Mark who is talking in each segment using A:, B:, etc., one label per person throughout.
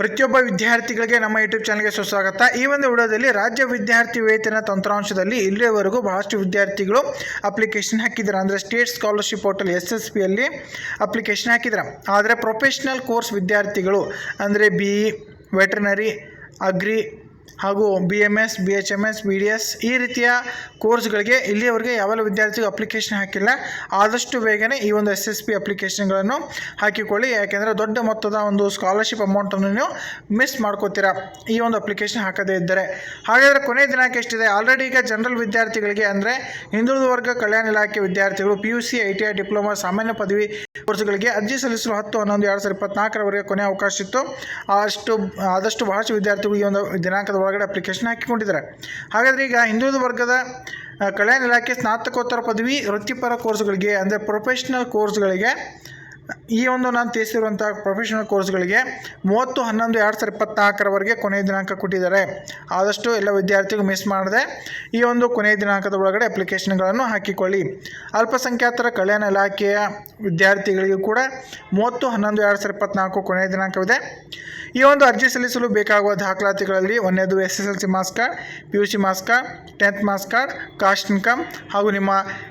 A: ಪ್ರತಿಯೊಬ್ಬ ವಿದ್ಯಾರ್ಥಿಗಳಿಗೆ ನಮ್ಮ ಯೂಟ್ಯೂಬ್ ಚಾನಲ್ಗೆ ಸುಸ್ವಾಗತ. ಈ ಒಂದು ವಿಡಿಯೋದಲ್ಲಿ ರಾಜ್ಯ ವಿದ್ಯಾರ್ಥಿ ವೇತನ ತಂತ್ರಾಂಶದಲ್ಲಿ ಇಲ್ಲಿಯವರೆಗೂ ಬಹಳಷ್ಟು ವಿದ್ಯಾರ್ಥಿಗಳು ಅಪ್ಲಿಕೇಶನ್ ಹಾಕಿದ್ದಾರೆ ಅಂದರೆ state scholarship portal S S ಪಿಯಲ್ಲಿ ಅಪ್ಲಿಕೇಶನ್ ಹಾಕಿದ್ದಾರೆ ಆದರೆ ಪ್ರೊಫೆಷ್ನಲ್ ಕೋರ್ಸ್ ವಿದ್ಯಾರ್ಥಿಗಳು, ಅಂದರೆ ಬಿ ಇ ವೆಟರ್ನರಿ ಅಗ್ರಿ ಹಾಗೂ B M S B H M S B D S ಈ ರೀತಿಯ ಕೋರ್ಸ್ಗಳಿಗೆ ಇಲ್ಲಿಯವರೆಗೆ ಯಾವೆಲ್ಲ ವಿದ್ಯಾರ್ಥಿಗಳು ಅಪ್ಲಿಕೇಶನ್ ಹಾಕಿಲ್ಲ, ಆದಷ್ಟು ಬೇಗನೆ ಈ ಒಂದು ಎಸ್ ಎಸ್ ಪಿ ಅಪ್ಲಿಕೇಶನ್ಗಳನ್ನು ಹಾಕಿಕೊಳ್ಳಿ. ಯಾಕೆಂದರೆ ದೊಡ್ಡ ಮೊತ್ತದ ಒಂದು ಸ್ಕಾಲರ್ಶಿಪ್ ಅಮೌಂಟನ್ನು ನೀವು ಮಿಸ್ ಮಾಡ್ಕೋತೀರಾ ಈ ಒಂದು ಅಪ್ಲಿಕೇಶನ್ ಹಾಕದೇ ಇದ್ದರೆ. ಹಾಗಾದರೆ ಕೊನೆಯ ದಿನಾಂಕ ಎಷ್ಟಿದೆ? ಆಲ್ರೆಡಿ ಈಗ ಜನರಲ್ ವಿದ್ಯಾರ್ಥಿಗಳಿಗೆ ಅಂದರೆ ಹಿಂದುಳಿದ ವರ್ಗ ಕಲ್ಯಾಣ ಇಲಾಖೆ ವಿದ್ಯಾರ್ಥಿಗಳು P U C I T I diploma ಸಾಮಾನ್ಯ ಪದವಿ ಕೋರ್ಸ್ಗಳಿಗೆ ಅರ್ಜಿ ಸಲ್ಲಿಸಲು ಹತ್ತು, ಹನ್ನೊಂದು, ಎರಡು ಸಾವಿರದ ಇಪ್ಪತ್ನಾಲ್ಕರವರೆಗೆ ಕೊನೆ ಅವಕಾಶ ಇತ್ತು ಅಷ್ಟು ಆದಷ್ಟು ಬಹಳಷ್ಟು ವಿದ್ಯಾರ್ಥಿಗಳು ಈ ಒಂದು ದಿನಾಂಕದ ಒಳಗಡೆ ಅಪ್ಲಿಕೇಶನ್ ಹಾಕಿಕೊಂಡಿದ್ದಾರೆ. ಹಾಗಾದರೆ ಈಗ ಹಿಂದುಳಿದ ವರ್ಗದ ಕಲ್ಯಾಣ ಇಲಾಖೆ ಸ್ನಾತಕೋತ್ತರ ಪದವಿ ವೃತ್ತಿಪರ ಕೋರ್ಸ್ಗಳಿಗೆ ಅಂದರೆ ಪ್ರೊಫೆಷ್ನಲ್ ಕೋರ್ಸ್ಗಳಿಗೆ ಈ ಒಂದು ನಾನು ತಿಳಿಸಿರುವಂಥ ಪ್ರೊಫೆಷನಲ್ ಕೋರ್ಸ್ಗಳಿಗೆ ಮೂವತ್ತು, ಹನ್ನೊಂದು, ಎರಡು ಸಾವಿರದ ಇಪ್ಪತ್ನಾಲ್ಕರವರೆಗೆ ಕೊನೆಯ ದಿನಾಂಕ ಕೊಟ್ಟಿದ್ದಾರೆ. ಆದಷ್ಟು ಎಲ್ಲ ವಿದ್ಯಾರ್ಥಿಗಳು ಮಿಸ್ ಮಾಡದೆ ಈ ಒಂದು ಕೊನೆಯ ದಿನಾಂಕದ ಒಳಗಡೆ ಅಪ್ಲಿಕೇಶನ್ಗಳನ್ನು ಹಾಕಿಕೊಳ್ಳಿ. ಅಲ್ಪಸಂಖ್ಯಾತರ ಕಲ್ಯಾಣ ಇಲಾಖೆಯ ವಿದ್ಯಾರ್ಥಿಗಳಿಗೂ ಕೂಡ ಮೂವತ್ತು, ಹನ್ನೊಂದು, ಎರಡು ಸಾವಿರದ ಇಪ್ಪತ್ನಾಲ್ಕು ಕೊನೆಯ ದಿನಾಂಕವಿದೆ. ಈ ಒಂದು ಅರ್ಜಿ ಸಲ್ಲಿಸಲು ಬೇಕಾಗುವ ದಾಖಲಾತಿಗಳಲ್ಲಿ ಒಂದನೇದು S S L C marks card P U C marks card tenth marks card caste income ಹಾಗೂ ನಿಮ್ಮ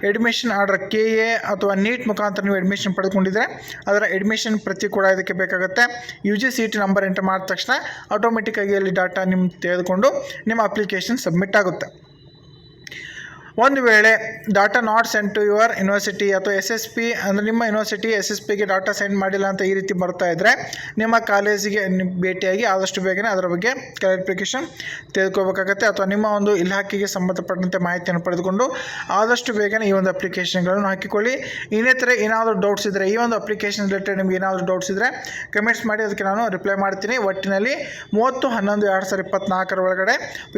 A: ಅಡ್ಮಿಷನ್ ಆರ್ಡರ್ ಕೆ ಎ ಅಥವಾ ನೀಟ್ ಮುಖಾಂತರ ನೀವು ಅಡ್ಮಿಷನ್ ಪಡೆದುಕೊಂಡಿದ್ದರೆ ಅದರ ಅಡ್ಮಿಷನ್ ಪ್ರತಿ ಕೂಡ ಇದಕ್ಕೆ ಬೇಕಾಗುತ್ತೆ. U G C T number enter ಮಾಡಿದ ತಕ್ಷಣ ಆಟೋಮೆಟಿಕ್ಕಾಗಿ ಅಲ್ಲಿ ಡಾಟಾ ನಿಮ್ಮ ತೆಗೆದುಕೊಂಡು ನಿಮ್ಮ ಅಪ್ಲಿಕೇಶನ್ ಸಬ್ಮಿಟ್ ಆಗುತ್ತೆ. ಒಂದು ವೇಳೆ data not send to your university ಅಥವಾ ಎಸ್ ಎಸ್ ಪಿ, ಅಂದರೆ ನಿಮ್ಮ ಯೂನಿವರ್ಸಿಟಿ ಎಸ್ ಎಸ್ ಪಿಗೆ ಡಾಟಾ ಸೆಂಡ್ ಮಾಡಿಲ್ಲ ಅಂತ ಈ ರೀತಿ ಬರ್ತಾ ಇದ್ದರೆ ನಿಮ್ಮ ಕಾಲೇಜಿಗೆ ಭೇಟಿಯಾಗಿ ಆದಷ್ಟು ಬೇಗನೆ ಅದರ ಬಗ್ಗೆ ಕ್ಲಾರಿಫಿಕೇಷನ್ ತೆಗೆದುಕೋಬೇಕಾಗತ್ತೆ ಅಥವಾ ನಿಮ್ಮ ಒಂದು ಇಲಾಖೆಗೆ ಸಂಬಂಧಪಟ್ಟಂತೆ ಮಾಹಿತಿಯನ್ನು ಪಡೆದುಕೊಂಡು ಆದಷ್ಟು ಬೇಗನೆ ಈ ಒಂದು ಅಪ್ಲಿಕೇಶನ್ಗಳನ್ನು ಹಾಕಿಕೊಳ್ಳಿ. ಇನ್ನಿತರೆ ಏನಾದರೂ ಡೌಟ್ಸ್ ಇದ್ದರೆ ಈ ಒಂದು ಅಪ್ಲಿಕೇಶನ್ ರಿಲೇಟೆಡ್ ನಿಮ್ಗೆ ಏನಾದರೂ ಡೌಟ್ಸ್ ಇದ್ದರೆ ಕಮೆಂಟ್ಸ್ ಮಾಡಿ, ಅದಕ್ಕೆ ನಾನು ರಿಪ್ಲೈ ಮಾಡ್ತೀನಿ. ಒಟ್ಟಿನಲ್ಲಿ ಮೂವತ್ತು, ಹನ್ನೊಂದು, ಎರಡು ಸಾವಿರದ ಇಪ್ಪತ್ತ್ನಾಲ್ಕರ ಒಳಗಡೆ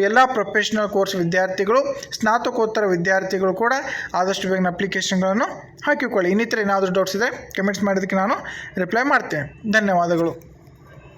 A: ಎಲ್ಲ ಪ್ರೊಫೆಷನಲ್ ಕೋರ್ಸ್ ವಿದ್ಯಾರ್ಥಿಗಳು, ಸ್ನಾತಕೋತ್ತರ ವಿದ್ಯಾರ್ಥಿಗಳು ಕೂಡ ಆದಷ್ಟು ಬೇಗನ ಅಪ್ಲಿಕೇಶನ್ಗಳನ್ನು ಹಾಕಿಕೊಳ್ಳಿ. ಇನ್ನಿತರ ಏನಾದರೂ ಡೌಟ್ಸ್ ಇದೆ ಕಮೆಂಟ್ಸ್ ಮಾಡಿದ್ದಕ್ಕೆ ನಾನು ರಿಪ್ಲೈ ಮಾಡ್ತೇನೆ. ಧನ್ಯವಾದಗಳು.